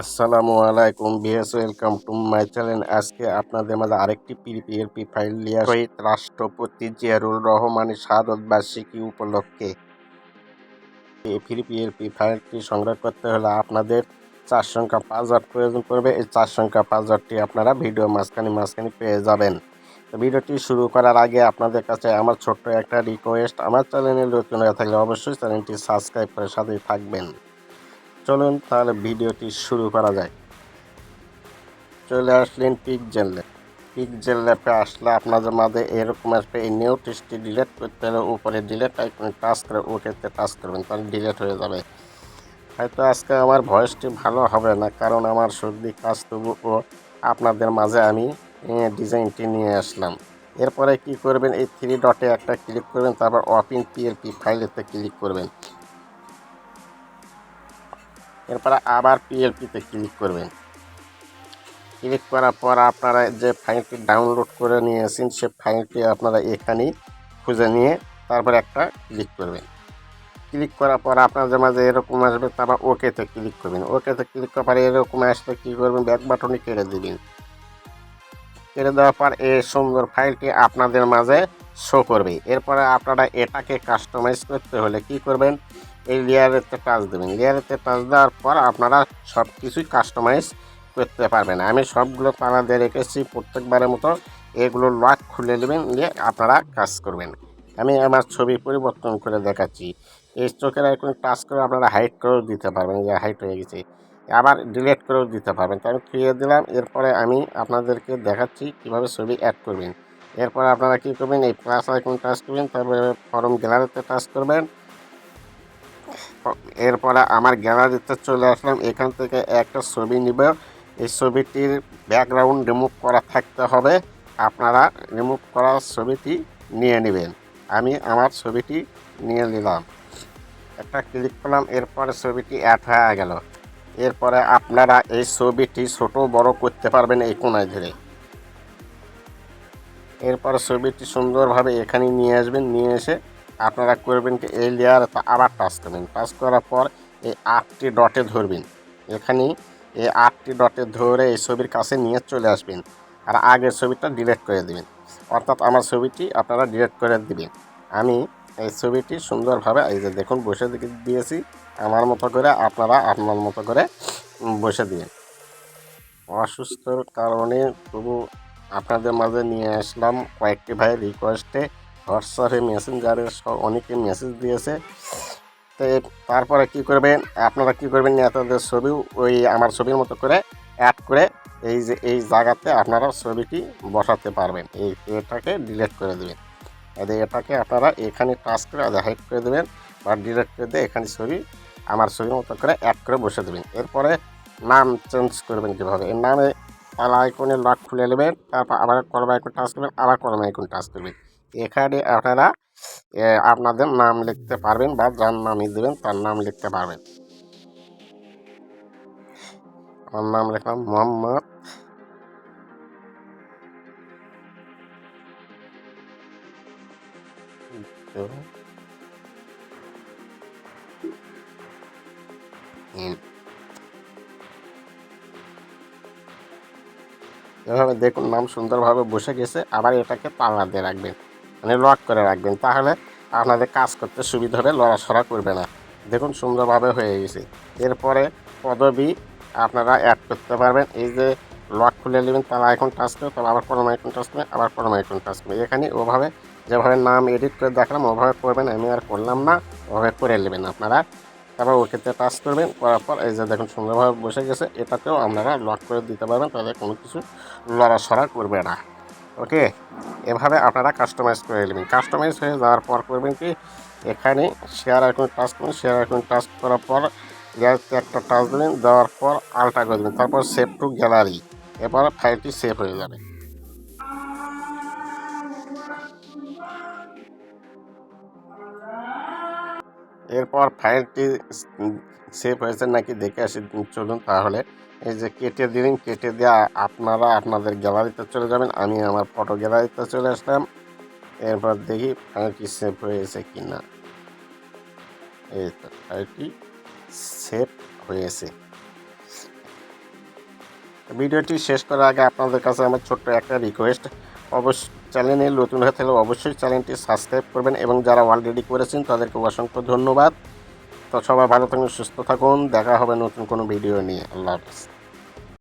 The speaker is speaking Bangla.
আসসালামু আলাইকুম বিএস ওয়েলকাম টু মাই চ্যানেল। আজকে আপনাদের মাঝে আরেকটি পিপিএলপি ফাইল নিয়ে শহীদ রাষ্ট্রপতি জিয়ারুল রহমানের শাহাদত বার্ষিকী উপলক্ষে। এই পিপিএলপি ফাইলটি সংগ্রহ করতে হলে আপনাদের চার সংখ্যা পাসওয়ার্ড প্রয়োজন পড়বে। এই চার সংখ্যা পাসওয়ার্ডটি আপনারা ভিডিও মাঝখানে মাঝখানে পেয়ে যাবেন। ভিডিওটি শুরু করার আগে আপনাদের কাছে আমার ছোট্ট একটা রিকোয়েস্ট আমার চ্যানেলে নতুন হয়ে থাকলে অবশ্যই চ্যানেলটি সাবস্ক্রাইব করে সাথেই থাকবেন। চলুন তাহলে ভিডিওটি শুরু করা যায়। চলে আসলেন পিকজেল ল্যাব পিকজেল ল্যাপে আসলে আপনাদের মাঝে এরকম আসবে এই নোটিশটি ডিলেট করতে হলে উপরে ডিলিট আইকনে টাচ করে ওকেতে টাচ করবেন, তাহলে ডিলিট হয়ে যাবে। হয়তো আজকে আমার ভয়েসটি ভালো হবে না, কারণ আমার সর্দি, কাজ তবুও আপনাদের মাঝে আমি ডিজাইনটি নিয়ে আসলাম। এরপরে কি করবেন, এই থ্রি ডটে একটা ক্লিক করবেন, তারপর অপিন পিএলপি ফাইলেতে ক্লিক করবেন। এরপরে আবার পিএলপিতে ক্লিক করবেন। ক্লিক করার পর আপনারা যে ফাইলটি ডাউনলোড করে নিয়েছেন, সে ফাইলটি আপনারা এখানেই খুঁজে নিয়ে তারপর একটা ক্লিক করবেন। ক্লিক করার পর আপনাদের মাঝে এরকম আসবে, তারপর ওকেতে ক্লিক করবেন। ওকেতে ক্লিক করার পরে এরকম আসলে কী করবেন ব্যাক বাটনে কেড়ে দিবেন। কেড়ে দেওয়ার পর এই সুন্দর ফাইলটি আপনাদের মাঝে শো করবে। এরপরে আপনারা এটাকে কাস্টমাইজ করতে হলে কি করবেন এই লেয়ারেতে টাচ দেবেন। লেয়ারেতে টাচ দেওয়ার পর আপনারা সব কিছুই কাস্টমাইজ করতে পারবেন। আমি সবগুলো তালা দিয়ে রেখেছি, প্রত্যেকবারের মতো এগুলো লক খুলে নেবেন, নিয়ে আপনারা কাজ করবেন। আমি আমার ছবি পরিবর্তন করে দেখাচ্ছি। এই চোখের এখন টাচ করে আপনারা হাইট করেও দিতে পারবেন যে হাইট হয়ে গেছে। আবার ডিলিট করেও দিতে পারবেন। তো আমি দিলাম, এরপরে আমি আপনাদেরকে দেখাচ্ছি কীভাবে ছবি অ্যাড করবেন। এরপরে আপনারা কী করবেন, এই প্লাস আইকন টাচ করবেন, তারপরে ফরম গ্যালারিতে টাচ করবেন। এরপরে আমার গ্যালারিতে চলে আসলাম। এখান থেকে একটা ছবি নিব। এই ছবিটির ব্যাকগ্রাউন্ড রিমুভ করা থাকতে হবে। আপনারা রিমুভ করা ছবিটি নিয়ে নেবেন। আমি আমার ছবিটি নিয়ে নিলাম। একটা ক্লিক করলাম, এরপরে ছবিটি অ্যাড হয়ে গেল। এরপরে আপনারা এই ছবিটি ছোট, বড় করতে পারবেন এই কোনায় ধরে। এরপর ছবিটি সুন্দরভাবে এখানে নিয়ে আসবেন। নিয়ে এসে আপনারা করবেন কি এই লেয়ার আবার টাচ করবেন। টাচ করার পর এই আটটি ডটে ধরবেন। এখানে এই আটটি ডটে ধরে এই ছবির কাছে নিয়ে চলে আসবেন আর আগের ছবিটা ডিলিট করে দেবেন। অর্থাৎ আমার ছবিটি আপনারা ডিলিট করে দিবেন। আমি এই ছবিটি সুন্দরভাবে এই যে দেখুন, বসে দিয়েছি। আমার মতো করে আপনারা আপনার মতো করে বসে দিবেন। অসুস্থর কারণে তবু আপনাদের মাঝে নিয়ে আসলাম কয়েকটি ভাই রিকোয়েস্টে হোয়াটসঅ্যাপে মেসেঞ্জারে অনেকে মেসেজ দিয়েছে। তো তারপরে কি করবেন, আপনারা কি করবেন, নেতাদের ছবি, ওই আমার ছবির মতো করে অ্যাড করে এই যে, এই জায়গাতে আপনারা ছবিটি বসাতে পারবেন। এই এটাকে ডিলিট করে দেবেন। এটাকে আপনারা এখানে টাচ করে হাইড করে দেবেন বা ডিলেট করে দিয়ে এখানে ছবি, আমার ছবির মতো করে অ্যাড করে বসে দেবেন। এরপরে নাম চেঞ্জ করবেন কীভাবে? এর নামে তালা আইকনে লক খুলে নেবেন, তারপর আবার কলম আইকন টাচ করবেন, আবার কলম আইকন টাচ করবেন। এখানে আপনারা আপনাদের নাম লিখতে পারবেন বা যার নামই দেবেন তার নাম লিখতে পারবেন। আমার নাম লিখলাম মোহাম্মদ এভাবে দেখুন, নাম সুন্দরভাবে বসে গেছে, আবার এটাকে পাল্লা দিয়ে রাখবেন। মানে লক করে রাখবেন, তাহলে আপনাদের কাজ করতে সুবিধা হবে লড়াছড়া করবে না। দেখুন, সুন্দরভাবে হয়ে গেছে। এরপরে পদবি আপনারা অ্যাড করতে পারবেন। এই যে লক খুলে নেবেন, তারা এখন টাচ করে তবে আবার কোনো আইকন টাচ করবেন আবার কোনো আইকন টাচ করবেন এখানে ওভাবে যেভাবে নাম এডিট করে দেখলাম, ওভাবে করবেন, আমি আর করলাম না, ওভাবে করে নেবেন আপনারা। তারপর ওকেতে টাচ করবেন, করার পর এই যে দেখুন, সুন্দরভাবে বসে গেছে। এটাতেও আপনারা লক করে দিতে পারবেন, তাহলে কোনো কিছু লড়াছড়া করবে না। ওকে? এভাবে আপনারা কাস্টমাইজ করে নেবেন। কাস্টমাইজ হয়ে যাওয়ার পর করবেন কি? এখানে শেয়ার আইকন টাচ করুন। শেয়ার আইকন টাচ করার পর গ্যালারিতে একটা টাচ দেবেন। দেওয়ার পর আলটা করে দেবেন। তারপর সেভ টু গ্যালারি এরপর ফাইলটি সেভ হয়ে যাবে। এরপর ফাইলটি সেভ হয়েছে নাকি দেখে আসি। চলুন তাহলে। এই যে কেটে দিলেন, কেটে দেওয়া আপনারা আপনাদের গ্যালারিতে চলে যাবেন। আমি আমার ফটো গ্যালারিতে চলে আসলাম। এরপর দেখি ফাইলটি সেভ হয়েছে কি না এই তো ফাইলটি সেভ হয়েছে। ভিডিওটি শেষ করার আগে আপনাদের কাছে আমার ছোট্ট একটা রিকোয়েস্ট অবশ্য চ্যানেলে নতুন হয়ে থাকলে অবশ্যই চ্যানেলটি সাবস্ক্রাইব করবেন এবং যারা অলরেডি করেছেন তাদেরকে অসংখ্য ধন্যবাদ। তো সবাই ভালো থাকুন সুস্থ থাকুন। দেখা হবে নতুন কোনো ভিডিও নিয়ে। আল্লাহ হাফিজ।